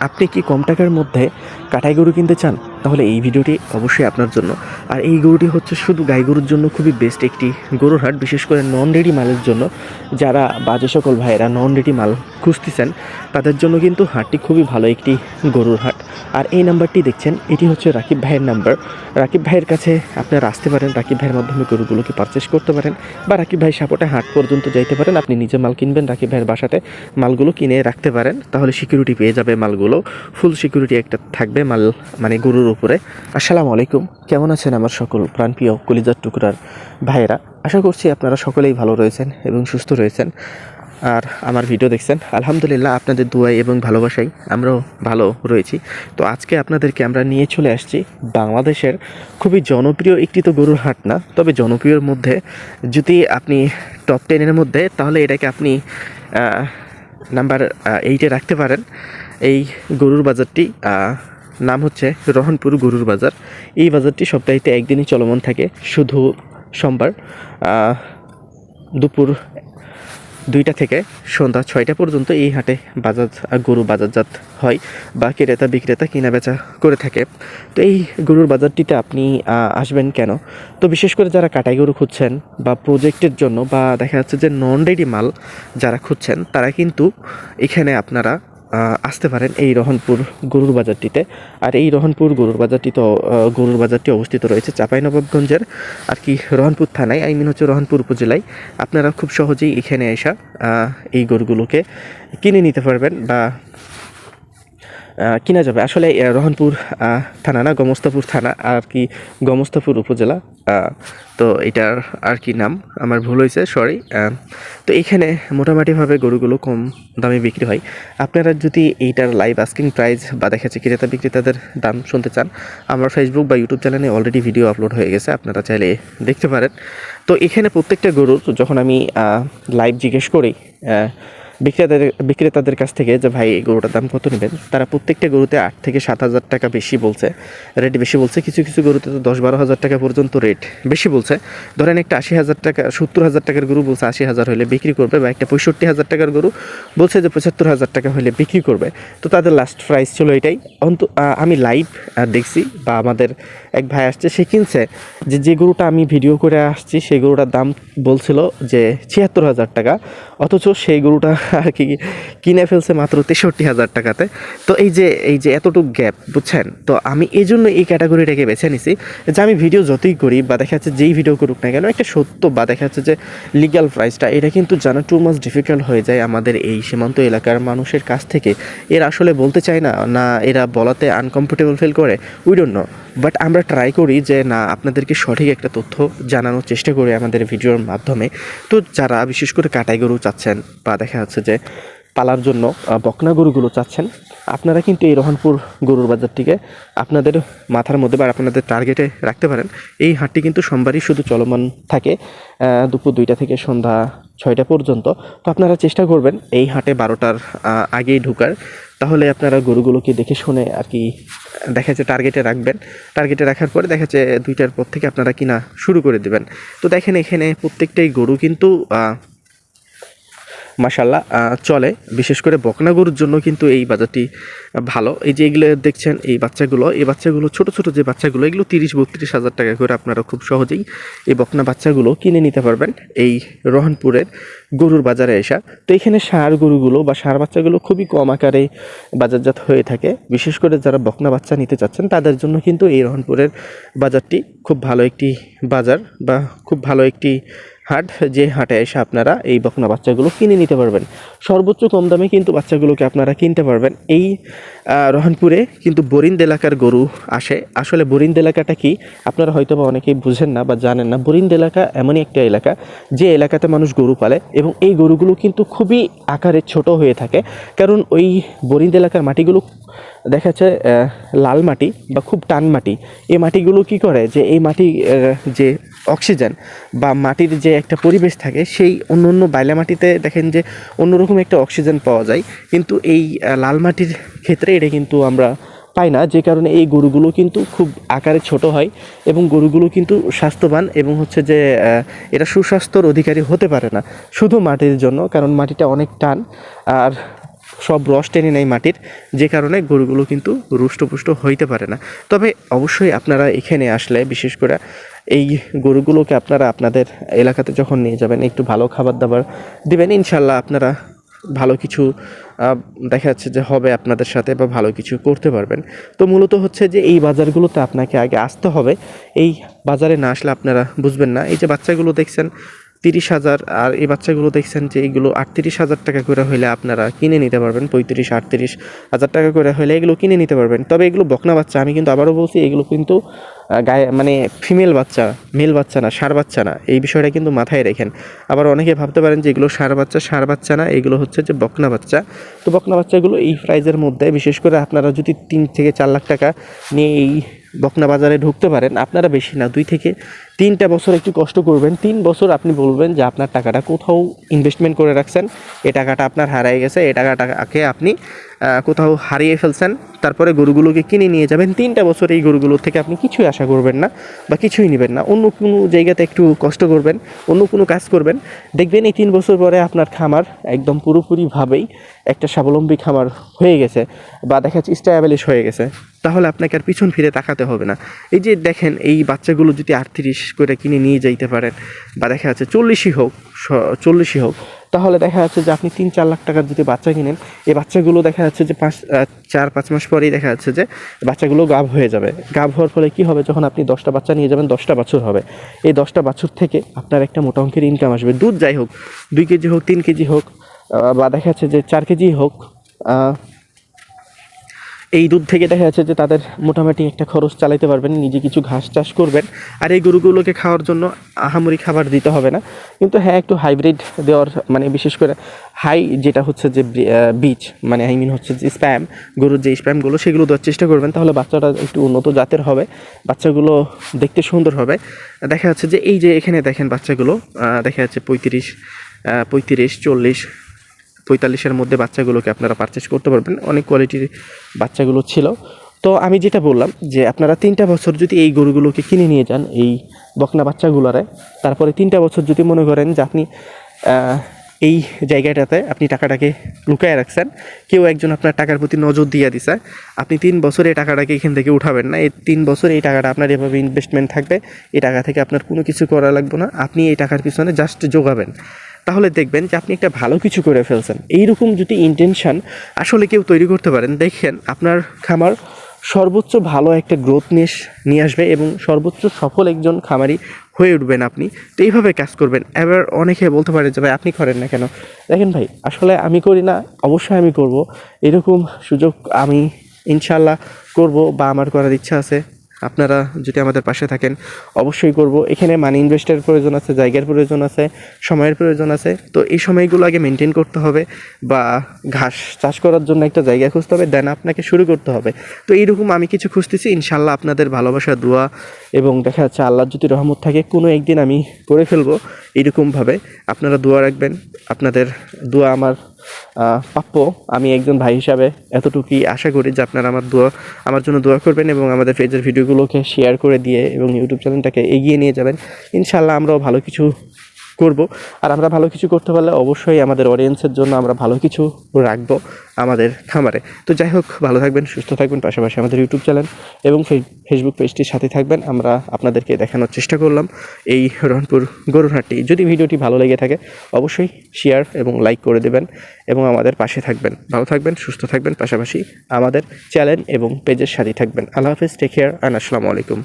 আপনি কি কম টাকার মধ্যে কাটাই গরু কিনতে চান? তাহলে এই ভিডিওটি অবশ্যই আপনার জন্য। আর এই গরুটি হচ্ছে শুধু গাই গরুর জন্য খুবই বেস্ট একটি গরুর হাট, বিশেষ করে নন রেডি মালের জন্য। যারা বাজে সকল ভাইয়েরা নন রেডি মাল খুঁজতেছেন, তাদের জন্য কিন্তু হাটটি খুবই ভালো একটি গরুর হাট। আর এই নাম্বারটি দেখছেন, এটি হচ্ছে রাকিব ভাইয়ের নাম্বার রাকিব ভাইয়ের কাছে আপনারা আসতে পারেন, রাকিব ভাইয়ের মাধ্যমে গরুগুলোকে পারচেস করতে পারেন বা রাকিব ভাই সাপোর্টে হাট পর্যন্ত যাইতে পারেন। আপনি নিজে মাল কিনবেন, রাকিব ভাইয়ের বাসাতে মালগুলো কিনে রাখতে পারেন, তাহলে সিকিউরিটি পেয়ে যাবে মালগুলো। ফুল সিকিউরিটি একটা থাকবে মাল মানে গরুর উপরে। আসসালামু আলাইকুম। কেমন আছেন আমার সকল প্রাণপ্রিয় কলিজার টুকরার ভাইয়েরা? আশা করছি আপনারা সকলেই ভালো রয়েছেন এবং সুস্থ রয়েছেন। আর আমার ভিডিও দেখছেন, আলহামদুলিল্লাহ আপনাদের দুয়াই এবং ভালোবাসাই আমরাও ভালো রয়েছি। তো আজকে আপনাদেরকে আমরা নিয়ে চলে আসছি বাংলাদেশের খুবই জনপ্রিয় একটি তো গরুর হাট না, তবে জনপ্রিয়র মধ্যে যদি আপনি টপ টেনের মধ্যে, তাহলে এটাকে আপনি নাম্বার এইটে রাখতে পারেন। এই গরুর বাজারটি নাম হচ্ছে রহনপুর গরুর বাজার। এই বাজারটি সপ্তাহে একদিনই চলমান থাকে, শুধু সোমবার দুপুর দুইটা থেকে সন্ধ্যা ছয়টা পর্যন্ত এই হাটে বাজার গরু বাজারজাত হয় বা ক্রেতা বিক্রেতা কেনা বেচা করে থাকে। তো এই গরুর বাজারটিতে আপনি আসবেন কেন? তো বিশেষ করে যারা কাটাই গরু খুঁজছেন বা প্রজেক্টের জন্য বা দেখা যাচ্ছে যে নন রেডি মাল যারা খুঁজছেন, তারা কিন্তু এখানে আপনারা আসতে পারেন এই রহনপুর গরুর বাজারটিতে। আর এই রহনপুর গরুর বাজারটি তো গরুর বাজারটি অবস্থিত রয়েছে চাঁপাইনবাবগঞ্জের, আর কি রহনপুর থানায়। আই মিন হচ্ছে রহনপুর উপজেলায়। আপনারা খুব সহজেই এখানে এসা এই গরুগুলোকে কিনে নিতে পারবেন বা কিনা যাবে? আসলে রহনপুর থানা না, গমস্তাপুর থানা, আর কি গমস্তাপুর উপজেলা তো এটার আর কি নাম? আমার ভুল হয়েছে সরি তো এখানে মোটামুটিভাবে গরুগুলো কম দামে বিক্রি হয়। আপনারা যদি এইটার লাইভ আস্কিং প্রাইস বা দেখা যাচ্ছে ক্রেতা বিক্রেতাদের দাম শুনতে চান, আমার ফেসবুক বা ইউটিউব চ্যানেলে অলরেডি ভিডিও আপলোড হয়ে গেছে, আপনারা চাইলে দেখতে পারেন। তো এখানে প্রত্যেকটা গরুর, যখন আমি লাইভ জিজ্ঞেস করি বিক্রেতাদের বিক্রেতাদের কাছ থেকে যে ভাই এই গরুটার দাম কত নেবেন? তারা প্রত্যেকটা গরুতে আট থেকে সাত হাজার টাকা বেশি বলছে। রেট বেশি বলছে। কিছু কিছু গরুতে তো দশ বারো হাজার টাকা পর্যন্ত রেট বেশি বলছে। ধরেন একটা আশি হাজার টাকা, সত্তর হাজার টাকার গরু বলছে আশি হাজার হলে বিক্রি করবে বা একটা পঁয়ষট্টি হাজার টাকার গরু বলছে যে পঁচাত্তর হাজার টাকা হলে বিক্রি করবে। তো তাদের লাস্ট প্রাইস ছিল এটাই। অন্ত আমি লাইভ দেখছি বা আমাদের এক ভাই আসছে, সে কিনছে যে যে গরুটা আমি ভিডিও করে আসছি সেই গরুটার দাম বলছিল যে ছিয়াত্তর হাজার টাকা। অথচ সেই গরুটা আর কি কিনে ফেলছে মাত্র তেষট্টি হাজার টাকাতে। তো এই যে এই যে এতটুকু গ্যাপ বুঝছেন? তো আমি এই জন্য এই ক্যাটাগরিটাকে বেছে নিছি যে আমি ভিডিও যতই করি বা দেখা যাচ্ছে যেই ভিডিও করুক না কেন, একটা সত্য বা দেখা যাচ্ছে যে লিগ্যাল প্রাইসটা এটা কিন্তু জানা টু মাস ডিফিকাল্ট হয়ে যায় আমাদের এই সীমান্ত এলাকার মানুষের কাছ থেকে। এরা আসলে বলতে চায় না না এরা বলাতে আনকমফোর্টেবল ফিল করে? উই ডোন্ট নো বাট আমরা ট্রাই করি যে, না, আপনাদেরকে সঠিক একটা তথ্য জানানোর চেষ্টা করি আমাদের ভিডিওর মাধ্যমে। তো যারা বিশেষ করে কাটাই গরু চাচ্ছেন বা দেখা যাচ্ছে যে পালার জন্য বকনা গরুগুলো চাচ্ছেন। আপনারা কিন্তু এই রহনপুর গরুর বাজারটিকে আপনাদের মাথার মধ্যে বা আপনাদের টার্গেটে রাখতে পারেন। এই হাটটি কিন্তু সোমবারই শুধু চলমান থাকে দুপুর দুইটা থেকে সন্ধ্যা ছয়টা পর্যন্ত। তো আপনারা চেষ্টা করবেন এই হাটে বারোটার আগেই ঢুকার। তাহলে আপনারা গরুগুলোকে দেখে শুনে আর কি দেখা যাচ্ছে টার্গেটে রাখবেন। টার্গেটে রাখার পরে দেখা যাচ্ছে দুইটার পর থেকে আপনারা কিনা শুরু করে দেবেন। তো দেখেন এখানে প্রত্যেকটাই গরু কিন্তু মাসাল্লাহ চলে। বিশেষ করে বকনা গরুর জন্য কিন্তু এই বাজারটি ভালো। এই যে এগুলো দেখছেন, এই বাচ্চাগুলো এই বাচ্চাগুলো, ছোট ছোট যে বাচ্চাগুলো, এগুলো তিরিশ বত্রিশ হাজার টাকা করে আপনারা খুব সহজেই এই বকনা বাচ্চাগুলো কিনে নিতে পারবেন এই রহনপুরের গরুর বাজারে এসা। তো এখানে সার গরুগুলো বা সার বাচ্চাগুলো খুবই কম আকারে বাজারজাত হয়ে থাকে। বিশেষ করে যারা বকনা বাচ্চা নিতে চাচ্ছেন, তাদের জন্য কিন্তু এই রহনপুরের বাজারটি খুব ভালো একটি বাজার বা খুব ভালো একটি হাট, যে হাটে এসে আপনারা এই বকনা বাচ্চাগুলো কিনে নিতে পারবেন। সর্বোচ্চ কম দামে কিন্তু বাচ্চাগুলোকে আপনারা কিনতে পারবেন। এই রহনপুরে কিন্তু বরিন্দ এলাকার গরু আসে। আসলে বরিন্দ এলাকাটা কি? আপনারা হয়তো বা অনেকেই বুঝেন না বা জানেন না। বরিন্দ এলাকা এমনই একটা এলাকা, যে এলাকাতে মানুষ গরু পালে এবং এই গরুগুলো কিন্তু খুবই আকারে ছোট হয়ে থাকে। কারণ ওই বরিন্দ এলাকার মাটিগুলো দেখা যাচ্ছে লাল মাটি বা খুব টান মাটি। এই মাটিগুলো কি করে? যে এই মাটি যে অক্সিজেন বা মাটির যে একটা পরিবেশ থাকে, সেই অন্য অন্য বাইলা মাটিতে দেখেন যে অন্যরকম একটা অক্সিজেন পাওয়া যায়। কিন্তু এই লাল মাটির ক্ষেত্রে এটা কিন্তু আমরা পাই না, যে কারণে এই গরুগুলো কিন্তু খুব আকারে ছোট হয় এবং গরুগুলো কিন্তু স্বাস্থ্যবান এবং হচ্ছে যে এটা সুস্বাস্থ্যর অধিকারী হতে পারে না। শুধু মাটির জন্য, কারণ মাটিটা অনেক টান। আর সব রস টেনে নেয় মাটির, যে কারণে গরুগুলো কিন্তু রুষ্টপুষ্ট হইতে পারে না। তবে অবশ্যই আপনারা এখানে আসলে বিশেষ করে এই গরুগুলোকে আপনারা আপনাদের এলাকাতে যখন নিয়ে যাবেন, একটু ভালো খাবার দাবার দিবেন, ইনশাল্লাহ আপনারা ভালো কিছু দেখা যাচ্ছে যে হবে আপনাদের সাথে বা ভালো কিছু করতে পারবেন। তো মূলত হচ্ছে যে এই বাজারগুলোতে আপনাকে আগে আসতে হবে। এই বাজারে না আসলে আপনারা বুঝবেন না। এই যে বাচ্চাগুলো দেখছেন তিরিশ হাজার, আর এই বাচ্চাগুলো দেখছেন যে এইগুলো আটত্রিশ হাজার টাকা করে হলে আপনারা কিনে নিতে পারবেন, পঁয়ত্রিশ, আটত্রিশ হাজার টাকা করে হলে এগুলো কিনে নিতে পারবেন। তবে এগুলো বকনা বাচ্চা, আমি কিন্তু আবারও বলছি, এগুলো কিন্তু গায়ে মানে ফিমেল বাচ্চা, মেল বাচ্চা না, সার বাচ্চা না, এই বিষয়টা কিন্তু মাথায় রেখেন। আবার অনেকে ভাবতে পারেন যে এগুলো সার বাচ্চা সার বাচ্চা না, এগুলো হচ্ছে যে বকনা বাচ্চা। তো বকনা বাচ্চাগুলো এই প্রাইজের মধ্যে, বিশেষ করে আপনারা যদি তিন থেকে চার লাখ টাকা নিয়ে এই বকনা বাজারে ঢুকতে পারেন, আপনারা বেশি না, দুই থেকে তিনটা বছর একটু কষ্ট করবেন। তিন বছর আপনি বলবেন যে আপনার টাকাটা কোথাও ইনভেস্টমেন্ট করে রাখছেন। এ টাকাটা আপনার হারিয়ে গেছে এ টাকাটাকে আপনি কোথাও হারিয়ে ফেলছেন। তারপরে গরুগুলোকে কিনে নিয়ে যাবেন। তিনটা বছর এই গরুগুলোর থেকে আপনি কিছুই আশা করবেন না বা কিছুই নেবেন না। অন্য কোনো জায়গাতে একটু কষ্ট করবেন, অন্য কোনো কাজ করবেন। দেখবেন এই তিন বছর পরে আপনার খামার একদম পুরোপুরিভাবেই একটা স্বাবলম্বী খামার হয়ে গেছে বা দেখা যাচ্ছে স্টায়াবলিশ হয়ে গেছে। তাহলে আপনাকে আর পিছন ফিরে তাকাতে হবে না। এই যে দেখেন, এই বাচ্চাগুলো যদি আটত্রিশ করে কিনে নিয়ে যাইতে পারেন। বা দেখা যাচ্ছে চল্লিশই হোক চল্লিশই হোক। তাহলে দেখা যাচ্ছে যে আপনি তিন চার লাখ টাকার যদি বাচ্চা কিনেন, এই বাচ্চাগুলো দেখা যাচ্ছে যে পাঁচ চার পাঁচ মাস পরেই দেখা যাচ্ছে যে বাচ্চাগুলো গাভ হয়ে যাবে। গাভ হওয়ার ফলে কি হবে? যখন আপনি দশটা বাচ্চা নিয়ে যাবেন, দশটা বাছুর হবে। এই দশটা বাছুর থেকে আপনার একটা মোটা অঙ্কের ইনকাম আসবে। দুধ যাই হোক, দুই কেজি হোক, তিন কেজি হোক বা দেখা যাচ্ছে যে চার কেজি হোক এই দুধ থেকে দেখা যাচ্ছে যে তাদের মোটামুটি একটা খরচ চালাইতে পারবেন, নিজে কিছু ঘাস চাষ করবেন। আর এই গরুগুলোকে খাওয়ার জন্য আহামরি খাবার দিতে হবে না। কিন্তু হ্যাঁ একটু হাইব্রিড দেওয়ার মানে বিশেষ করে হাই যেটা হচ্ছে যে বীজ মানে আই মিন হচ্ছে যে স্প্যাম গরুর যে স্প্যামগুলো সেগুলো দেওয়ার চেষ্টা করবেন। তাহলে বাচ্চাটা একটু উন্নত জাতের হবে, বাচ্চাগুলো দেখতে সুন্দর হবে। দেখা যাচ্ছে যে এই যে এখানে দেখেন বাচ্চাগুলো দেখা যাচ্ছে পঁয়ত্রিশ পঁয়ত্রিশ, চল্লিশ পঁয়তাল্লিশের মধ্যে বাচ্চাগুলোকে আপনারা পারচেস করতে পারবেন। অনেক কোয়ালিটির বাচ্চাগুলো ছিল। তো আমি যেটা বললাম যে আপনারা তিনটা বছর যদি এই গরুগুলোকে কিনে নিয়ে যান, এই বকনা বাচ্চাগুলোরে, তারপরে তিনটা বছর যদি মনে করেন যে আপনি এই জায়গাটাতে আপনি টাকাটাকে লুকায় রাখছেন, কেউ একজন আপনার টাকার প্রতি নজর দিয়ে দিছে, আপনি তিন বছর এই টাকাটাকে এখান থেকে উঠাবেন না। এই তিন বছর এই টাকাটা আপনার এভাবে ইনভেস্টমেন্ট থাকবে, এই টাকা থেকে আপনার কোনো কিছু করা লাগবে না। আপনি এই টাকার পিছনে জাস্ট যোগাবেন তাহলে দেখবেন যে আপনি একটা ভালো কিছু করে ফেলছেন। এইরকম যদি ইন্টেনশন আসলে কেউ তৈরি করতে পারেন, দেখেন আপনার খামার সর্বোচ্চ ভালো একটা গ্রোথ নিয়ে নিয়ে আসবে এবং সর্বোচ্চ সফল একজন খামারি হয়ে উঠবেন আপনি। তো এইভাবে কাজ করবেন। এবার অনেকে বলতে পারে যে, ভাই, আপনি করেন না কেন? দেখেন ভাই, আসলে আমি করি না, অবশ্যই আমি করব। এরকম সুযোগ আমি ইনশাল্লাহ করব বা আমার করার ইচ্ছা আছে। আপনারা যদি আমাদের পাশে থাকেন, অবশ্যই করব। এখানে মানি ইনভেস্টের প্রয়োজন আছে, জায়গার প্রয়োজন আছে, সময়ের প্রয়োজন আছে। তো এই সময়গুলো আগে মেনটেন করতে হবে বা ঘাস চাষ করার জন্য একটা জায়গা খুঁজতে হবে দেন আপনাকে শুরু করতে হবে। তো এইরকম আমি কিছু খুঁজতেছি। ইনশাল্লাহ আপনাদের ভালোবাসা, দোয়া এবং দেখা যাচ্ছে আল্লাহ যদি রহমত থাকে, কোনো একদিন আমি করে ফেলব। এইরকমভাবে আপনারা দোয়া রাখবেন। আপনাদের দোয়া আমার প্রাপ্য আমি একজন ভাই হিসাবে এতটুকুই আশা করি যে আপনারা আমার দোয়া, আমার জন্য দোয়া করবেন এবং আমাদের পেজের ভিডিওগুলোকে শেয়ার করে দিয়ে এবং ইউটিউব চ্যানেলটাকে এগিয়ে নিয়ে যাবেন। ইনশাল্লাহ আমরাও ভালো কিছু করব। আর আমরা ভালো কিছু করতে পারলে অবশ্যই আমাদের অডিয়েন্সের জন্য আমরা ভালো কিছু রাখব আমাদের খামারে। তো যাই হোক, ভালো থাকবেন, সুস্থ থাকবেন, পাশাপাশি আমাদের ইউটিউব চ্যানেল এবং ফেসবুক পেজটির সাথে থাকবেন। আমরা আপনাদেরকে দেখানোর চেষ্টা করলাম এই রংপুর গরুরহাটটি যদি ভিডিওটি ভালো লেগে থাকে, অবশ্যই শেয়ার এবং লাইক করে দেবেন এবং আমাদের পাশে থাকবেন। ভালো থাকবেন, সুস্থ থাকবেন, পাশাপাশি আমাদের চ্যানেল এবং পেজের সাথে থাকবেন। আল্লাহ হাফেজ টেক কেয়ার অ্যান্ড আসসালামু আলাইকুম।